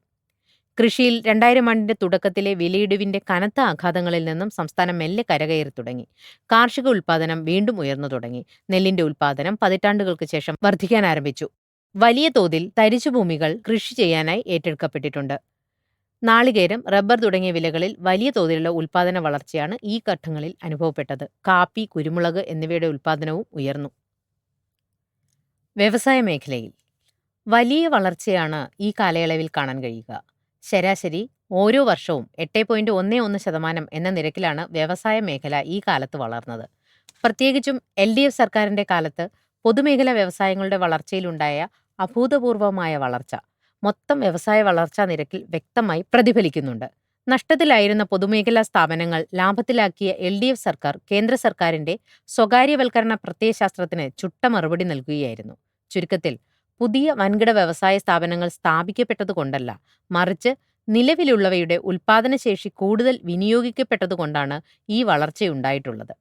കൃഷിയിൽ രണ്ടായിരം ആണ്ടിന്റെ തുടക്കത്തിലെ വിലയിടിവിന്റെ കനത്ത ആഘാതങ്ങളിൽ നിന്നും സംസ്ഥാനം മെല്ലെ കരകയറി തുടങ്ങി. കാർഷിക ഉൽപ്പാദനം വീണ്ടും ഉയർന്നു തുടങ്ങി. നെല്ലിന്റെ ഉൽപ്പാദനം പതിറ്റാണ്ടുകൾക്ക് ശേഷം വർദ്ധിക്കാൻ ആരംഭിച്ചു. വലിയ തോതിൽ തരിശുഭൂമികൾ കൃഷി ചെയ്യാനായി ഏറ്റെടുക്കപ്പെട്ടിട്ടുണ്ട്. നാളികേരം റബ്ബർ തുടങ്ങിയ വിലകളിൽ വലിയ തോതിലുള്ള ഉൽപ്പാദന വളർച്ചയാണ് ഈ ഘട്ടങ്ങളിൽ അനുഭവപ്പെട്ടത്. കാപ്പി കുരുമുളക് എന്നിവയുടെ ഉൽപ്പാദനവും ഉയർന്നു. വ്യവസായ മേഖലയിൽ വലിയ വളർച്ചയാണ് ഈ കാലയളവിൽ കാണാൻ കഴിയുക. ശരാശരി ഓരോ വർഷവും എട്ട് പോയിന്റ് ഒന്ന് ഒന്ന് ശതമാനം എന്ന നിരക്കിലാണ് വ്യവസായ മേഖല ഈ കാലത്ത് വളർന്നത്. പ്രത്യേകിച്ചും എൽ ഡി എഫ് സർക്കാരിന്റെ കാലത്ത് പൊതുമേഖലാ വ്യവസായങ്ങളുടെ വളർച്ചയിലുണ്ടായ അഭൂതപൂർവമായ വളർച്ച മൊത്തം വ്യവസായ വളർച്ചാ നിരക്കിൽ വ്യക്തമായി പ്രതിഫലിക്കുന്നുണ്ട്. നഷ്ടത്തിലായിരുന്ന പൊതുമേഖലാ സ്ഥാപനങ്ങൾ ലാഭത്തിലാക്കിയ എൽ ഡി എഫ് സർക്കാർ കേന്ദ്ര സർക്കാരിന്റെ സ്വകാര്യവൽക്കരണ പ്രത്യയശാസ്ത്രത്തിന് ചുട്ട മറുപടി നൽകുകയായിരുന്നു. ചുരുക്കത്തിൽ പുതിയ വൻകിട വ്യവസായ സ്ഥാപനങ്ങൾ സ്ഥാപിക്കപ്പെട്ടതുകൊണ്ടല്ല മറിച്ച് നിലവിലുള്ളവയുടെ ഉൽപ്പാദനശേഷി കൂടുതൽ വിനിയോഗിക്കപ്പെട്ടതുകൊണ്ടാണ് ഈ വളർച്ച ഉണ്ടായിട്ടുള്ളത്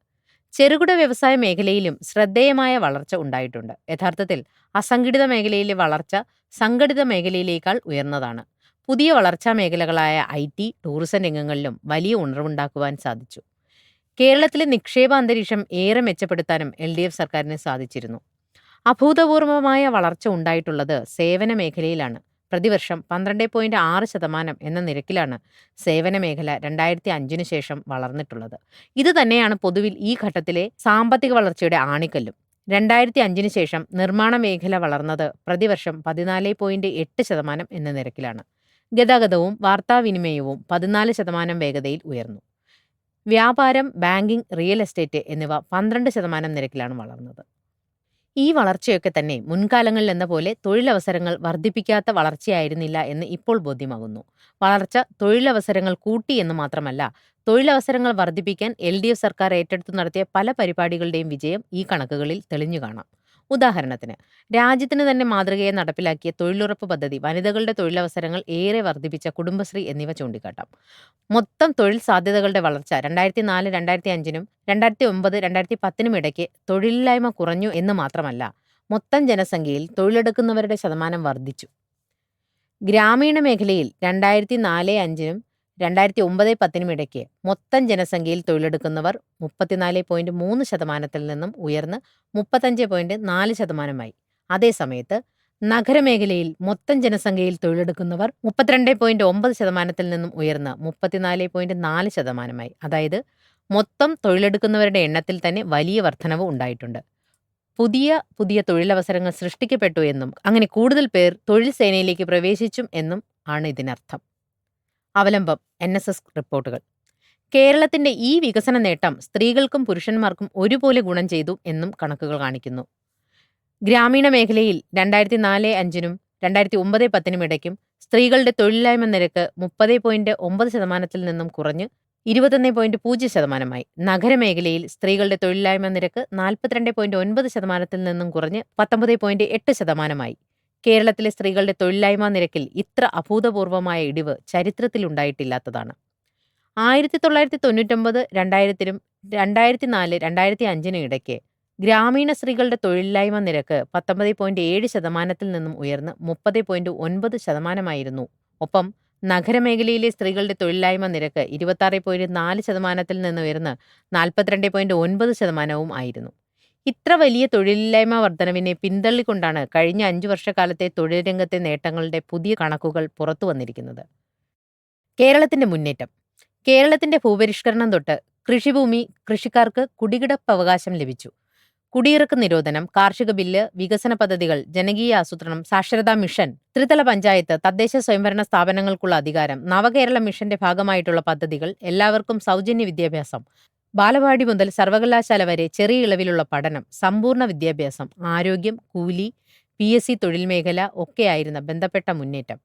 ചെറുകിട വ്യവസായ മേഖലയിലും ശ്രദ്ധേയമായ വളർച്ച ഉണ്ടായിട്ടുണ്ട്. യഥാർത്ഥത്തിൽ അസംഘടിത മേഖലയിലെ വളർച്ച സംഘടിത മേഖലയിലേക്കാൾ ഉയർന്നതാണ്. പുതിയ വളർച്ചാ മേഖലകളായ ഐ ടി ടൂറിസം രംഗങ്ങളിലും വലിയ ഉണർവുണ്ടാക്കുവാൻ സാധിച്ചു. കേരളത്തിലെ നിക്ഷേപ അന്തരീക്ഷം ഏറെ മെച്ചപ്പെടുത്താനും എൽ ഡി എഫ് സർക്കാരിന് സാധിച്ചിരുന്നു. അഭൂതപൂർവമായ വളർച്ച ഉണ്ടായിട്ടുള്ളത് സേവന മേഖലയിലാണ്. പ്രതിവർഷം പന്ത്രണ്ട് പോയിന്റ് ആറ് ശതമാനം എന്ന നിരക്കിലാണ് സേവന മേഖല രണ്ടായിരത്തി അഞ്ചിനു ശേഷം വളർന്നിട്ടുള്ളത്. ഇത് തന്നെയാണ് പൊതുവിൽ ഈ ഘട്ടത്തിലെ സാമ്പത്തിക വളർച്ചയുടെ ആണിക്കല്ലും. രണ്ടായിരത്തി അഞ്ചിന് ശേഷം നിർമ്മാണ മേഖല വളർന്നത് പ്രതിവർഷം പതിനാല് പോയിന്റ് എട്ട് ശതമാനം എന്ന നിരക്കിലാണ്. ഗതാഗതവും വാർത്താവിനിമയവും പതിനാല് ശതമാനം വേഗതയിൽ ഉയർന്നു. വ്യാപാരം ബാങ്കിംഗ് റിയൽ എസ്റ്റേറ്റ് എന്നിവ പന്ത്രണ്ട് ശതമാനം നിരക്കിലാണ് വളർന്നത്. ഈ വളർച്ചയൊക്കെ തന്നെ മുൻകാലങ്ങളിൽ എന്ന പോലെ തൊഴിലവസരങ്ങൾ വർദ്ധിപ്പിക്കാത്ത വളർച്ചയായിരുന്നില്ല എന്ന് ഇപ്പോൾ ബോധ്യമാകുന്നു. വളർച്ച തൊഴിലവസരങ്ങൾ കൂട്ടി എന്ന് മാത്രമല്ല തൊഴിലവസരങ്ങൾ വർദ്ധിപ്പിക്കാൻ എൽ സർക്കാർ ഏറ്റെടുത്തു നടത്തിയ പല പരിപാടികളുടെയും വിജയം ഈ കണക്കുകളിൽ തെളിഞ്ഞു കാണാം. ഉദാഹരണത്തിന് രാജ്യത്തിന് തന്നെ മാതൃകയെ നടപ്പിലാക്കിയ തൊഴിലുറപ്പ് പദ്ധതി വനിതകളുടെ തൊഴിലവസരങ്ങൾ ഏറെ വർദ്ധിപ്പിച്ച കുടുംബശ്രീ എന്നിവ ചൂണ്ടിക്കാട്ടാം. മൊത്തം തൊഴിൽ സാധ്യതകളുടെ വളർച്ച രണ്ടായിരത്തി നാല് രണ്ടായിരത്തി അഞ്ചിനും രണ്ടായിരത്തി ഒമ്പത് രണ്ടായിരത്തി പത്തിനും ഇടയ്ക്ക് തൊഴിലില്ലായ്മ കുറഞ്ഞു എന്ന് മാത്രമല്ല മൊത്തം ജനസംഖ്യയിൽ തൊഴിലെടുക്കുന്നവരുടെ ശതമാനം വർദ്ധിച്ചു. ഗ്രാമീണ മേഖലയിൽ രണ്ടായിരത്തി നാല് അഞ്ചിനും രണ്ടായിരത്തി ഒമ്പത് പത്തിനും ഇടയ്ക്ക് മൊത്തം ജനസംഖ്യയിൽ തൊഴിലെടുക്കുന്നവർ മുപ്പത്തിനാല് പോയിന്റ് മൂന്ന് ശതമാനത്തിൽ നിന്നും ഉയർന്ന് മുപ്പത്തഞ്ച് പോയിന്റ് നാല് ശതമാനമായി. അതേസമയത്ത് നഗരമേഖലയിൽ മൊത്തം ജനസംഖ്യയിൽ തൊഴിലെടുക്കുന്നവർ മുപ്പത്തിരണ്ട് പോയിന്റ് ഒമ്പത് ശതമാനത്തിൽ നിന്നും ഉയർന്ന് മുപ്പത്തിനാല് പോയിന്റ് നാല് ശതമാനമായി. അതായത് മൊത്തം തൊഴിലെടുക്കുന്നവരുടെ എണ്ണത്തിൽ തന്നെ വലിയ വർധനവ് ഉണ്ടായിട്ടുണ്ട്. പുതിയ പുതിയ തൊഴിലവസരങ്ങൾ സൃഷ്ടിക്കപ്പെട്ടു എന്നും അങ്ങനെ കൂടുതൽ പേർ തൊഴിൽ സേനയിലേക്ക് പ്രവേശിച്ചും എന്നും ആണ് ഇതിനർത്ഥം. അവലംബം എൻ എസ് എസ് റിപ്പോർട്ടുകൾ. കേരളത്തിന്റെ ഈ വികസന നേട്ടം സ്ത്രീകൾക്കും പുരുഷന്മാർക്കും ഒരുപോലെ ഗുണം ചെയ്തു എന്നും കണക്കുകൾ കാണിക്കുന്നു. ഗ്രാമീണ മേഖലയിൽ രണ്ടായിരത്തി നാല് അഞ്ചിനും രണ്ടായിരത്തി ഒമ്പത് പത്തിനും ഇടയ്ക്കും സ്ത്രീകളുടെ തൊഴിലില്ലായ്മ നിരക്ക് മുപ്പത് പോയിന്റ് ഒമ്പത് ശതമാനത്തിൽ നിന്നും കുറഞ്ഞ് ഇരുപത്തൊന്ന് പോയിന്റ് പൂജ്യം ശതമാനമായി. നഗരമേഖലയിൽ സ്ത്രീകളുടെ തൊഴിലില്ലായ്മ നിരക്ക് നാൽപ്പത്തിരണ്ട് പോയിന്റ് ഒൻപത് ശതമാനത്തിൽ നിന്നും കുറഞ്ഞ് പത്തൊമ്പത് പോയിന്റ് എട്ട് ശതമാനമായി. കേരളത്തിലെ സ്ത്രീകളുടെ തൊഴിലില്ലായ്മ നിരക്കിൽ ഇത്ര അഭൂതപൂർവമായ ഇടിവ് ചരിത്രത്തിലുണ്ടായിട്ടില്ലാത്തതാണ് ആയിരത്തി തൊള്ളായിരത്തി തൊണ്ണൂറ്റൊമ്പത് രണ്ടായിരത്തിനും രണ്ടായിരത്തി നാല് രണ്ടായിരത്തി അഞ്ചിനും ഇടയ്ക്ക് ഗ്രാമീണ സ്ത്രീകളുടെ തൊഴിലില്ലായ്മ നിരക്ക് പത്തൊമ്പത് പോയിന്റ് ഏഴ് ശതമാനത്തിൽ നിന്നും ഉയർന്ന് മുപ്പത് പോയിന്റ് ഒൻപത് ശതമാനമായിരുന്നു. ഒപ്പം നഗരമേഖലയിലെ സ്ത്രീകളുടെ തൊഴിലില്ലായ്മ നിരക്ക് ഇരുപത്താറ് പോയിന്റ് നാല് ശതമാനത്തിൽ നിന്ന് ഉയർന്ന് നാൽപ്പത്തിരണ്ട് പോയിന്റ് ഒൻപത് ശതമാനവും ആയിരുന്നു. ഇത്ര വലിയ തൊഴിലില്ലായ്മ വർധനവിനെ പിന്തള്ളിക്കൊണ്ടാണ് കഴിഞ്ഞ അഞ്ചു വർഷക്കാലത്തെ തൊഴിൽ രംഗത്തെ നേട്ടങ്ങളുടെ പുതിയ കണക്കുകൾ പുറത്തു വന്നിരിക്കുന്നത്. കേരളത്തിന്റെ മുന്നേറ്റം. കേരളത്തിന്റെ ഭൂപരിഷ്കരണം തൊട്ട് കൃഷിഭൂമി കൃഷിക്കാർക്ക് കുടികിടപ്പവകാശം ലഭിച്ചു. കുടിയിറക്ക് നിരോധനം കാർഷിക ബില്ല് വികസന പദ്ധതികൾ ജനകീയ ആസൂത്രണം സാക്ഷരതാ മിഷൻ ത്രിതല പഞ്ചായത്ത് തദ്ദേശ സ്വയംഭരണ സ്ഥാപനങ്ങൾക്കുള്ള അധികാരം നവകേരള മിഷന്റെ ഭാഗമായിട്ടുള്ള പദ്ധതികൾ എല്ലാവർക്കും സൗജന്യ വിദ്യാഭ്യാസം ബാലവാടി മുതൽ സർവകലാശാല വരെ ചെറിയ ഇളവിലുള്ള പഠനം സമ്പൂർണ വിദ്യാഭ്യാസം ആരോഗ്യം കൂലി പി എസ് സി തൊഴിൽ മേഖല ഒക്കെയായിരുന്ന ബന്ധപ്പെട്ട മുന്നേറ്റം.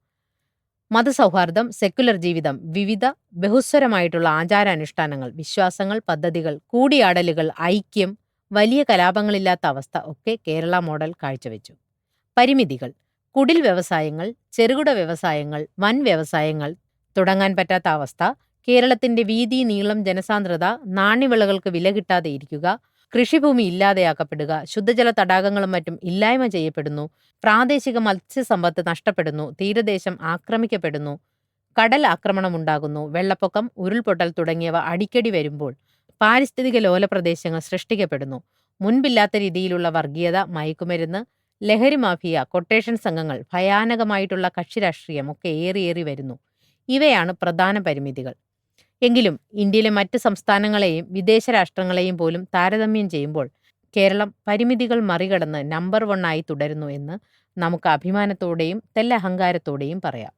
മതസൗഹാർദ്ദം സെക്കുലർ ജീവിതം വിവിധ ബഹുസ്വരമായിട്ടുള്ള ആചാരാനുഷ്ഠാനങ്ങൾ വിശ്വാസങ്ങൾ പദ്ധതികൾ കൂടിയാടലുകൾ ഐക്യം വലിയ കലാപങ്ങളില്ലാത്ത അവസ്ഥ ഒക്കെ കേരള മോഡൽ കാഴ്ചവെച്ചു. പരിമിതികൾ കുടിൽ വ്യവസായങ്ങൾ ചെറുകിട വ്യവസായങ്ങൾ വൻ വ്യവസായങ്ങൾ തുടങ്ങാൻ പറ്റാത്ത അവസ്ഥ കേരളത്തിന്റെ വീതി നീളം ജനസാന്ദ്രത നാണ്യവിളകൾക്ക് വില കിട്ടാതെ ഇരിക്കുക കൃഷിഭൂമി ഇല്ലാതെയാക്കപ്പെടുക ശുദ്ധജല തടാകങ്ങളും മറ്റും ഇല്ലായ്മ ചെയ്യപ്പെടുന്നു പ്രാദേശിക മത്സ്യസമ്പത്ത് നഷ്ടപ്പെടുന്നു തീരദേശം ആക്രമിക്കപ്പെടുന്നു കടൽ ആക്രമണം ഉണ്ടാകുന്നു വെള്ളപ്പൊക്കം ഉരുൾപൊട്ടൽ തുടങ്ങിയവ അടിക്കടി വരുമ്പോൾ പാരിസ്ഥിതിക ലോല പ്രദേശങ്ങൾ സൃഷ്ടിക്കപ്പെടുന്നു. മുൻപില്ലാത്ത രീതിയിലുള്ള വർഗീയത മയക്കുമരുന്ന് ലഹരി മാഫിയ കൊട്ടേഷൻ സംഘങ്ങൾ ഭയാനകമായിട്ടുള്ള കക്ഷിരാഷ്ട്രീയം ഒക്കെ ഏറിയേറി വരുന്നു. ഇവയാണ് പ്രധാന പരിമിതികൾ. എങ്കിലും ഇന്ത്യയിലെ മറ്റ് സംസ്ഥാനങ്ങളെയും വിദേശ രാഷ്ട്രങ്ങളെയും പോലും താരതമ്യം ചെയ്യുമ്പോൾ കേരളം പരിമിതികൾ മറികടന്ന് നമ്പർ വണ്ണായി തുടരുന്നു എന്ന് നമുക്ക് അഭിമാനത്തോടെയും തെല്ലഹങ്കാരത്തോടെയും പറയാം.